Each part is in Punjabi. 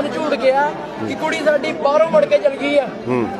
ਸਾਨੂੰ ਝੂਠ ਗਿਆ ਕਿ ਕੁੜੀ ਸਾਡੀ ਬਾਹਰੋਂ ਮੁੜ ਕੇ ਚਲ ਗਈ ਆ।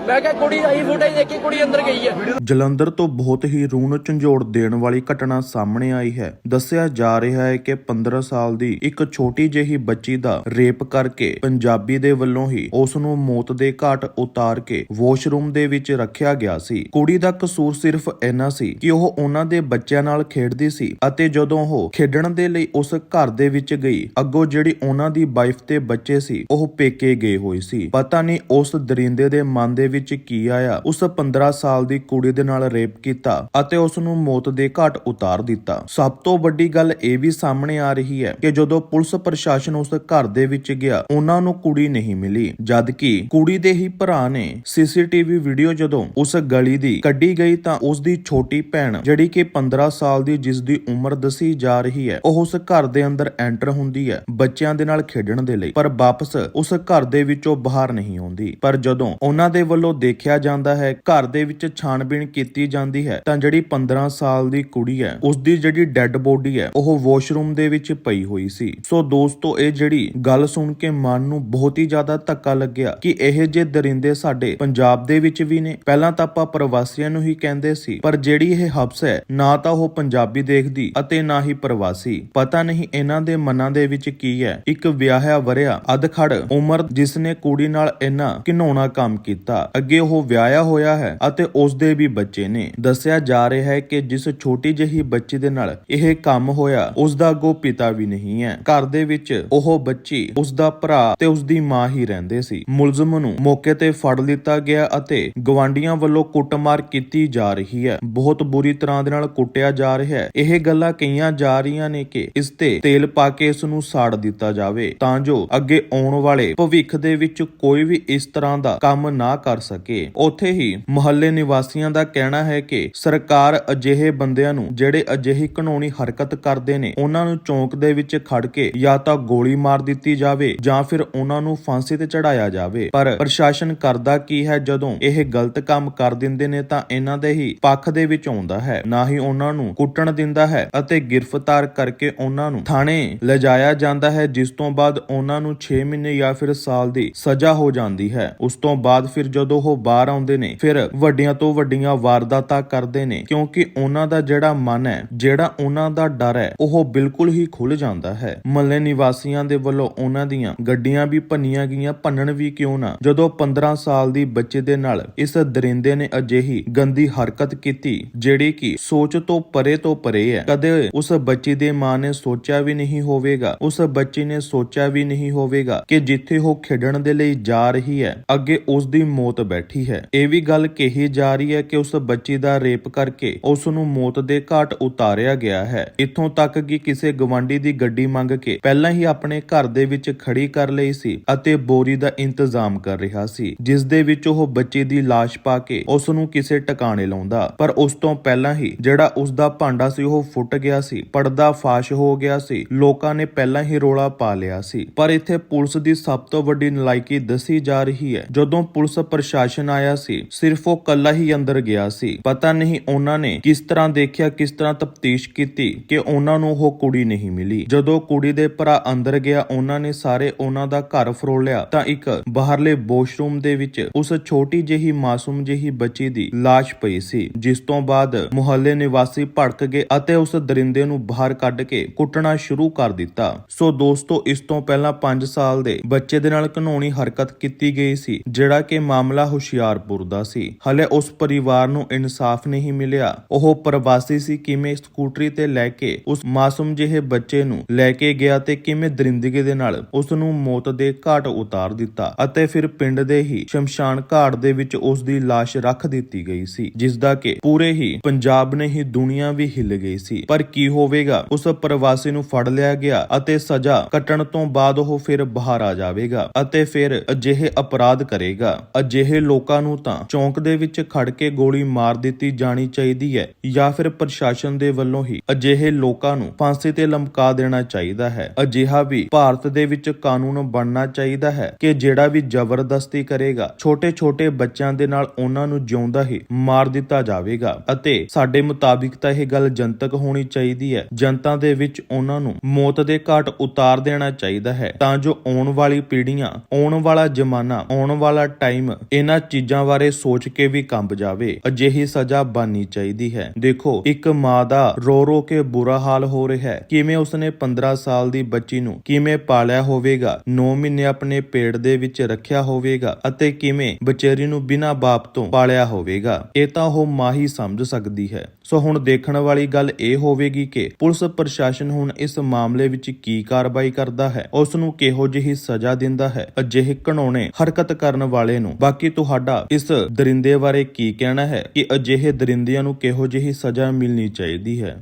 ਮੈਂ ਕਿਹਾ ਕੁੜੀ ਆਈ ਫੁਟੇਜ ਦੇਖੀ ਕੁੜੀ ਅੰਦਰ ਗਈ ਆ। ਜਲੰਧਰ ਤੋਂ ਬਹੁਤ ਹੀ ਰੂਣ ਝੰਜੋੜ ਦੇਣ ਵਾਲੀ ਘਟਨਾ ਸਾਹਮਣੇ ਆਈ ਹੈ। ਦੱਸਿਆ ਜਾ ਰਿਹਾ ਹੈ ਕਿ 15 ਸਾਲ ਦੀ ਇੱਕ ਛੋਟੀ ਜਿਹੀ ਬੱਚੀ ਦਾ ਰੇਪ ਕਰਕੇ ਪੰਜਾਬੀ ਦੇ ਵੱਲੋਂ ਹੀ ਉਸ ਨੂੰ ਮੌਤ ਦੇ ਘਾਟ ਉਤਾਰ ਕੇ ਵਾਸ਼ਰੂਮ ਦੇ ਵਿੱਚ ਰੱਖਿਆ ਗਿਆ ਸੀ। ਕੁੜੀ ਦਾ ਕਸੂਰ ਸਿਰਫ ਇੰਨਾ ਸੀ ਕਿ ਉਹ ਉਹਨਾਂ ਦੇ ਬੱਚਿਆਂ ਨਾਲ ਖੇਡਦੀ ਸੀ ਅਤੇ ਜਦੋਂ ਉਹ ਖੇਡਣ ਦੇ ਲਈ ਉਸ ਘਰ ਦੇ ਵਿੱਚ ਗਈ ਅੱਗੋਂ ਜਿਹੜੀ ਉਹਨਾਂ ਦੀ ਵਾਈਫ ਤੇ ਬੱਚੇ ਸੀ ਉਹ ਪੇਕੇ ਗਏ ਹੋਏ ਸੀ। ਪਤਾ ਨਹੀਂ ਉਸ ਦਰਿੰਦੇ ਦੇ ਮਨ ਦੇ ਵਿੱਚ ਕੀ ਆਇਆ। ਉਸ 15 ਸਾਲ ਦੀ ਕੁੜੀ ਦੇ ਨਾਲ ਰੇਪ ਕੀਤਾ ਅਤੇ ਉਸ ਨੂੰ ਮੌਤ ਦੇ ਘਾਟ ਉਤਾਰ ਦਿੱਤਾ। ਸਭ ਤੋਂ ਵੱਡੀ ਗੱਲ ਇਹ ਵੀ ਸਾਹਮਣੇ ਆ ਰਹੀ ਹੈ ਕਿ ਜਦੋਂ ਪੁਲਿਸ ਪ੍ਰਸ਼ਾਸਨ ਉਸ ਘਰ ਦੇ ਵਿੱਚ ਗਿਆ, ਉਹਨਾਂ ਨੂੰ ਕੁੜੀ ਨਹੀਂ ਮਿਲੀ। ਜਦ ਕਿ ਕੁੜੀ ਦੇ ਹੀ ਭਰਾ ਨੇ ਸੀਸੀਟੀਵੀ ਵੀਡੀਓ ਜਦੋਂ ਉਸ ਗਲੀ ਦੀ ਕੱਢੀ ਗਈ ਤਾਂ ਉਸ ਦੀ ਛੋਟੀ ਭੈਣ ਜਿਹੜੀ ਕਿ 15 ਸਾਲ ਦੀ ਜਿਸ ਦੀ ਉਮਰ ਦੱਸੀ ਜਾ ਰਹੀ ਹੈ, ਉਹ ਉਸ ਘਰ ਦੇ ਅੰਦਰ ਐਂਟਰ ਹੁੰਦੀ ਹੈ, ਬੱਚਿਆਂ ਦੇ ਨਾਲ ਖੇਡਣ ਦੇ ਲਈ। ਪਰ ਵਾਪਸ ਉਸ ਘਰ ਦੇ ਵਿੱਚੋਂ ਬਾਹਰ ਨਹੀਂ ਆਉਂਦੀ। ਪਰ ਜਦੋਂ ਉਹਨਾਂ ਦੇ ਵੱਲੋਂ ਦੇਖਿਆ ਜਾਂਦਾ ਹੈ, ਘਰ ਦੇ ਵਿੱਚ ਛਾਣਬੀਣ ਕੀਤੀ ਜਾਂਦੀ ਹੈ, ਤਾਂ ਜਿਹੜੀ 15 ਸਾਲ ਦੀ ਕੁੜੀ ਹੈ ਉਸ ਦੀ ਜਿਹੜੀ ਡੈੱਡ ਬੋਡੀ ਹੈ, ਉਹ ਵਾਸ਼ਰੂਮ ਦੇ ਵਿੱਚ ਪਈ ਹੋਈ ਸੀ। ਸੋ ਦੋਸਤੋ, ਇਹ ਜਿਹੜੀ ਗੱਲ ਸੁਣ ਕੇ ਮਨ ਨੂੰ ਬਹੁਤ ਹੀ ਜ਼ਿਆਦਾ ਧੱਕਾ ਲੱਗਿਆ ਕਿ ਇਹ ਜੇ ਦਰਿੰਦੇ ਸਾਡੇ ਪੰਜਾਬ ਦੇ ਵਿੱਚ ਵੀ ਨੇ। ਪਹਿਲਾਂ ਤਾਂ ਆਪਾਂ ਪ੍ਰਵਾਸੀਆਂ ਨੂੰ ਹੀ ਕਹਿੰਦੇ ਸੀ, ਪਰ ਜਿਹੜੀ ਇਹ ਹਬਸ ਹੈ, ਨਾ ਤਾਂ ਉਹ ਪੰਜਾਬੀ ਦੇਖਦੀ ਅਤੇ ਨਾ ਹੀ ਪ੍ਰਵਾਸੀ। ਪਤਾ ਨਹੀਂ ਇਹਨਾਂ ਦੇ ਮਨਾਂ ਦੇ ਵਿੱਚ ਕੀ ਹੈ। ਇੱਕ ਵਿਆਹਿਆ ਵਰਿਆ ਅਧਖੜ ਉਮਰ ਜਿਸ ਨੇ ਕੁੜੀ ਨਾਲ ਇੰਨਾ ਘਿਨਾਉਣਾ ਕੰਮ ਕੀਤਾ, ਅੱਗੇ ਉਹ ਵਿਆਹਿਆ ਹੋਇਆ ਹੈ ਅਤੇ ਉਸ ਦੇ ਵੀ ਬੱਚੇ ਨੇ। ਦੱਸਿਆ ਜਾ ਰਿਹਾ ਹੈ ਕਿ ਜਿਸ ਛੋਟੀ ਜਿਹੀ ਬੱਚੀ ਦੇ ਨਾਲ ਇਹ ਕੰਮ ਹੋਇਆ ਉਸ ਦਾ ਅੱਗੋਂ ਪਿਤਾ ਵੀ ਨਹੀਂ ਹੈ। ਘਰ ਦੇ ਵਿੱਚ ਉਹ ਬੱਚੀ ਉਸ ਦਾ ਭਰਾ ਤੇ ਉਸ ਦੀ ਮਾਂ ਹੀ ਰਹਿੰਦੇ ਸੀ। ਮੁਲਜ਼ਮ ਨੂੰ ਮੌਕੇ ਤੇ ਫੜ ਲਿੱਤਾ ਗਿਆ ਅਤੇ ਗਵਾਂਡੀਆਂ ਵੱਲੋਂ ਕੁੱਟਮਾਰ ਕੀਤੀ ਜਾ ਰਹੀ ਹੈ। ਬਹੁਤ ਬੁਰੀ ਤਰ੍ਹਾਂ ਦੇ ਨਾਲ ਕੁੱਟਿਆ ਜਾ ਰਿਹਾ ਹੈ। ਇਹ ਗੱਲਾਂ ਕਹੀਆਂ ਜਾ ਰਹੀਆਂ ਨੇ ਕਿ ਇਸ ਤੇ ਤੇਲ ਪਾ ਕੇ ਇਸ ਨੂੰ ਸਾੜ ਦਿੱਤਾ ਜਾਵੇ, ਤਾਂ ਜੋ ਅੱਗੇ ਆਉਣ ਵਾਲੇ ਭਵਿੱਖ ਦੇ ਵਿੱਚ ਕੋਈ ਵੀ ਇਸ ਤਰ੍ਹਾਂ ਦਾ ਕੰਮ ਨਾ ਕਰ ਸਕੇ। ਉੱਥੇ ਹੀ ਮੁਹੱਲੇ ਨਿਵਾਸੀਆਂ ਦਾ ਕਹਿਣਾ ਹੈ ਕਿ ਸਰਕਾਰ ਅਜਿਹੇ ਬੰਦਿਆਂ ਨੂੰ ਜਿਹੜੇ ਅਜਿਹੀ ਘਨੌਣੀ ਹਰਕਤ ਕਰਦੇ ਨੇ, ਉਹਨਾਂ ਨੂੰ ਚੌਂਕ ਦੇ ਵਿੱਚ ਖੜ ਕੇ ਜਾਂ ਤਾਂ ਗੋਲੀ ਮਾਰ ਦਿੱਤੀ ਜਾਵੇ ਜਾਂ ਫਿਰ ਉਹਨਾਂ ਨੂੰ ਫਾਂਸੀ ਤੇ ਚੜਾਇਆ ਜਾਵੇ। ਪਰ ਪ੍ਰਸ਼ਾਸਨ ਕਰਦਾ ਕੀ ਹੈ, ਜਦੋਂ ਇਹ ਗਲਤ ਕੰਮ ਕਰ ਦਿੰਦੇ ਨੇ ਤਾਂ ਇਹਨਾਂ ਦੇ ਹੀ ਪੱਖ ਦੇ ਵਿੱਚ ਆਉਂਦਾ ਹੈ। ਨਾ ਹੀ ਉਹਨਾਂ ਨੂੰ ਕੁੱਟਣ ਦਿੰਦਾ ਹੈ ਅਤੇ ਗ੍ਰਿਫਤਾਰ ਕਰਕੇ ਉਹਨਾਂ ਨੂੰ ਥਾਣੇ ਲਿਜਾਇਆ ਜਾਂਦਾ ਹੈ, ਜਿਸ ਤੋਂ ਬਾਅਦ ਉਹਨਾਂ ਨੂੰ 6 ਮਹੀਨੇ ਜਾਂ ਫਿਰ ਸਾਲ ਦੀ ਸਜ਼ਾ ਹੋ ਜਾਂਦੀ ਹੈ। ਉਸ ਤੋਂ ਬਾਅਦ ਫਿਰ ਜਦੋਂ ਉਹ ਬਾਹਰ ਆਉਂਦੇ ਨੇ, ਫਿਰ ਵੱਡੀਆਂ ਤੋਂ ਵੱਡੀਆਂ ਵਾਰਦਾਤਾਂ ਕਰਦੇ ਨੇ, ਕਿਉਂਕਿ ਉਹਨਾਂ ਦਾ ਜਿਹੜਾ ਮਨ ਹੈ, ਜਿਹੜਾ ਉਹਨਾਂ ਦਾ ਡਰ ਹੈ, ਉਹ ਬਿਲਕੁਲ ਹੀ ਖੁੱਲ ਜਾਂਦਾ ਹੈ। ਮਹੱਲੇ ਨਿਵਾਸੀਆਂ ਦੇ ਵੱਲੋਂ ਉਹਨਾਂ ਦੀਆਂ ਗੱਡੀਆਂ ਵੀ ਭੰਨੀਆਂ ਗਈਆਂ, ਭੰਨਣ ਵੀ ਕਿਉਂ ਨਾ? ਜਦੋਂ 15 ਸਾਲ ਦੀ ਬੱਚੇ ਦੇ ਨਾਲ ਇਸ ਦਰਿੰਦੇ ਨੇ ਅਜਿਹੀ ਗੰਦੀ ਹਰਕਤ ਕੀਤੀ, ਜਿਹੜੀ ਕਿ ਸੋਚ ਤੋਂ ਪਰੇ ਤੋਂ ਪਰੇ ਹੈ। ਕਦੇ ਉਸ ਬੱਚੀ ਦੇ ਮਾਂ ਨੇ ਸੋਚਿਆ ਵੀ ਨਹੀਂ ਹੋਵੇਗਾ, ਉਸ ਬੱਚੀ ਨੇ ਸੋਚਿਆ ਵੀ ਨਹੀਂ ਹੋਵੇਗਾ ਕਿ ਜਿੱਥੇ ਉਹ ਖੇਡਣ ਦੇ ਲਈ ਜਾ ਰਹੀ ਹੈ, ਅੱਗੇ ਉਸ ਦੀ ਮੌਤ ਬੈਠੀ ਹੈ। ਇਹ ਵੀ ਗੱਲ ਕਹੀ ਜਾ ਰਹੀ ਹੈ ਕਿ ਉਸ ਬੱਚੀ ਦਾ ਰੇਪ ਕਰਕੇ ਉਸ ਨੂੰ ਮੌਤ ਦੇ ਘਾਟ ਉਤਾਰਿਆ ਗਿਆ ਹੈ। ਇੱਥੋਂ ਤੱਕ ਕਿ ਕਿਸੇ ਗਵਾਂਢੀ ਦੀ ਗੱਡੀ ਮੰਗ ਕੇ ਪਹਿਲਾਂ ਹੀ ਆਪਣੇ ਘਰ ਦੇ ਵਿੱਚ ਖੜੀ ਕਰ ਲਈ ਸੀ ਅਤੇ ਬੋਰੀ ਦਾ ਇੰਤਜ਼ਾਮ ਕਰ ਰਿਹਾ ਸੀ, ਜਿਸ ਦੇ ਵਿੱਚ ਉਹ ਬੱਚੇ ਦੀ ਲਾਸ਼ ਪਾ ਕੇ ਉਸ ਨੂੰ ਕਿਸੇ ਟਿਕਾਣੇ ਲਾਉਂਦਾ। ਪਰ ਉਸ ਤੋਂ ਪਹਿਲਾਂ ਹੀ ਜਿਹੜਾ ਉਸ ਦਾ ਭਾਂਡਾ ਸੀ, ਉਹ ਫੁੱਟ ਗਿਆ ਸੀ, ਪਰਦਾ ਫਾਸ਼ ਹੋ ਗਿਆ ਸੀ, ਲੋਕਾਂ ਨੇ ਪਹਿਲਾਂ ਹੀ ਰੋਲਾ ਪਾ ਲਿਆ ਸੀ। ਪਰ ਇੱਥੇ ਪੁਲਿਸ ਦੀ ਸਭ ਤੋਂ ਵੱਡੀ ਨਲਾਇਕੀ ਦੱਸੀ ਜਾ ਰਹੀ ਹੈ। ਜਦੋਂ ਪੁਲਿਸ ਪ੍ਰਸ਼ਾਸਨ ਆਇਆ ਸੀ, ਸਿਰਫ ਉਹ ਕੱਲਾ ਹੀ ਅੰਦਰ ਗਿਆ ਸੀ। ਪਤਾ ਨਹੀਂ ਉਹਨਾਂ ਨੇ ਕਿਸ ਤਰ੍ਹਾਂ ਦੇਖਿਆ, ਕਿਸ ਤਰ੍ਹਾਂ ਤਫਤੀਸ਼ ਕੀਤੀ ਕਿ ਉਹਨਾਂ ਨੂੰ ਉਹ ਕੁੜੀ ਨਹੀਂ ਮਿਲੀ। ਜਦੋਂ ਕੁੜੀ ਦੇ ਭਰਾ ਅੰਦਰ ਗਿਆ, ਉਹਨਾਂ ਨੇ ਸਾਰੇ ਉਹਨਾਂ ਦਾ ਘਰ ਫਰੋਲਿਆ ਤਾਂ ਇੱਕ ਬਾਹਰਲੇ ਵਾਸ਼ਰੂਮ ਦੇ ਵਿੱਚ ਉਸ ਛੋਟੀ ਜਿਹੀ ਮਾਸੂਮ ਜਿਹੀ ਬੱਚੀ ਦੀ ਲਾਸ਼ ਪਈ ਸੀ, ਜਿਸ ਤੋਂ ਬਾਅਦ ਮੁਹੱਲੇ ਨਿਵਾਸੀ ਭੜਕ ਗਏ ਅਤੇ ਉਸ ਦਰਿੰਦੇ ਨੂੰ ਬਾਹਰ ਕੱਢ ਕੇ ਕੁੱਟਣਾ ਸ਼ੁਰੂ ਕਰ ਦਿੱਤਾ। ਸੋ ਦੋਸਤੋ, ਇਸ ਤੋਂ ਪਹਿਲਾਂ 5 ਸਾਲ ਦੇ ਬੱਚੇ ਦੇ ਨਾਲ ਘਨੌਣੀ ਹਰਕਤ ਕੀਤੀ ਗਈ ਸੀ, ਜਿਹੜਾ ਕਿ ਮਾਮਲਾ ਹੁਸ਼ਿਆਰਪੁਰ ਦਾ ਸੀ। ਹਲੇ ਉਸ ਪਰਿਵਾਰ ਨੂੰ ਇਨਸਾਫ ਨਹੀਂ ਮਿਲਿਆ। ਉਹ ਪ੍ਰਵਾਸੀ ਸੀ, ਕਿਵੇਂ ਸਕੂਟਰੀ ਤੇ ਲੈ ਕੇ ਉਸ ਮਾਸੂਮ ਜਿਹੇ ਬੱਚੇ ਨੂੰ ਲੈ ਕੇ ਗਿਆ ਤੇ ਕਿਵੇਂ ਦਰਿੰਦਗੀ ਦੇ ਨਾਲ ਉਸ ਨੂੰ ਮੌਤ ਦੇ ਘਾਟ ਉਤਾਰ ਦਿੱਤਾ ਅਤੇ ਫਿਰ ਪਿੰਡ ਦੇ ਹੀ ਸ਼ਮਸ਼ਾਨ ਘਾਟ ਦੇ ਵਿੱਚ ਉਸ ਦੀ ਲਾਸ਼ ਰੱਖ ਦਿੱਤੀ ਗਈ ਸੀ, ਜਿਸ ਦਾ ਕਿ ਪੂਰੇ ਹੀ ਪੰਜਾਬ ਨੇ ਹੀ ਦੁਨੀਆ ਵੀ ਹਿੱਲ ਗਈ ਸੀ। ਪਰ ਕੀ ਹੋਵੇਗਾ? ਉਸ ਪ੍ਰਵਾਸੀ ਨੂੰ ਫੜ ਲਿਆ ਗਿਆ ਅਤੇ ਸਜ਼ਾ ਕੱਟਣ ਤੋਂ ਬਾਅਦ ਉਹ ਫਿਰ ਬਾਹਰ ਆ ਜਾਵੇਗਾ ਅਤੇ ਫਿਰ ਅਜਿਹੇ ਅਪਰਾਧ ਕਰੇਗਾ। ਅਜਿਹੇ ਲੋਕਾਂ ਨੂੰ ਤਾਂ ਚੌਂਕ ਦੇ ਵਿੱਚ ਖੜ ਕੇ ਗੋਲੀ ਮਾਰ ਦਿੱਤੀ ਜਾਣੀ ਚਾਹੀਦੀ ਹੈ ਜਾਂ ਫਿਰ ਪ੍ਰਸ਼ਾਸਨ ਦੇ ਵੱਲੋਂ ਹੀ ਅਜਿਹੇ ਲੋਕਾਂ ਨੂੰ ਫਾਂਸੀ ਤੇ ਲਮਕਾ ਦੇਣਾ ਚਾਹੀਦਾ ਹੈ। ਅਜਿਹਾ ਵੀ ਭਾਰਤ ਦੇ ਵਿੱਚ ਕਾਨੂੰਨ ਬਣਨਾ ਚਾਹੀਦਾ ਹੈ ਕਿ ਜਿਹੜਾ ਵੀ ਜ਼ਬਰਦਸਤੀ ਕਰੇਗਾ, ਛੋਟੇ-ਛੋਟੇ ਬੱਚਿਆਂ ਦੇ ਨਾਲ ਉਹਨਾਂ ਨੂੰ ਜਿਉਂਦਾ ਹੀ ਮਾਰ ਦਿੱਤਾ ਜਾਵੇਗਾ ਅਤੇ ਸਾਡੇ ਮੁਤਾਬਿਕ ਤਾਂ ਇਹ ਗੱਲ ਜਨਤਕ ਹੋਣੀ ਚਾਹੀਦੀ ਹੈ। ਜਨਤਾ ਦੇ ਵਿੱਚ ਉਹਨਾਂ ਨੂੰ ਮੌਤ ਦੇ ਘਾਟ ਉਤਾਰ ਦੇਣਾ ਚਾਹੀਦਾ ਹੈ ਤਾਂ ਜੋ ਆਉਣ ਆਉਣ ਵਾਲੀ ਪੀੜ੍ਹੀਆਂ, ਆਉਣ ਵਾਲਾ ਜ਼ਮਾਨਾ, ਆਉਣ ਵਾਲਾ ਟਾਈਮ ਇਹਨਾਂ ਚੀਜ਼ਾਂ ਬਾਰੇ ਸੋਚ ਕੇ ਵੀ ਕੰਬ ਜਾਵੇ, ਅਜਿਹੀ ਸਜ਼ਾ ਬਣਨੀ ਚਾਹੀਦੀ ਹੈ। ਦੇਖੋ, ਇੱਕ ਮਾਂ ਦਾ ਰੋ ਰੋ ਕੇ ਬੁਰਾ ਹਾਲ ਹੋ ਰਿਹਾ ਹੈ। ਕਿਵੇਂ ਉਸਨੇ 15 ਸਾਲ ਦੀ ਬੱਚੀ ਨੂੰ ਕਿਵੇਂ ਪਾਲਿਆ ਹੋਵੇਗਾ 9 ਮਹੀਨੇ ਆਪਣੇ ਪੇਟ ਦੇ ਵਿੱਚ ਰੱਖਿਆ ਹੋਵੇਗਾ ਅਤੇ ਕਿਵੇਂ ਬਚੇਰੀ ਨੂੰ ਬਿਨਾਂ ਬਾਪ ਤੋਂ ਪਾਲਿਆ ਹੋਵੇਗਾ, ਇਹ ਤਾਂ ਉਹ ਮਾਂ ਹੀ ਸਮਝ ਸਕਦੀ ਹੈ। ਸੋ ਹੁਣ ਦੇਖਣ ਵਾਲੀ ਗੱਲ ਇਹ ਹੋਵੇਗੀ ਕਿ ਪੁਲਿਸ ਪ੍ਰਸ਼ਾਸਨ ਹੁਣ ਇਸ ਮਾਮਲੇ ਵਿੱਚ ਕੀ ਕਾਰਵਾਈ ਕਰਦਾ ਹੈ ਉਸ ਨੂੰ ਕਿਹੋ ਜਿਹੀ ਸਜ਼ਾ ਦਿੰਦਾ ਹੈ। ਅਜਿਹੇ ਘਣਾਉਣੇ ਹਰਕਤ ਕਰਨ ਵਾਲੇ ਨੂੰ। ਬਾਕੀ ਤੁਹਾਡਾ ਇਸ ਦਰਿੰਦੇ ਬਾਰੇ ਕੀ ਕਹਿਣਾ ਹੈ ਕਿ ਅਜਿਹੇ ਦਰਿੰਦਿਆਂ ਨੂੰ ਕਿਹੋ ਜਿਹੀ ਸਜ਼ਾ ਮਿਲਣੀ ਚਾਹੀਦੀ ਹੈ?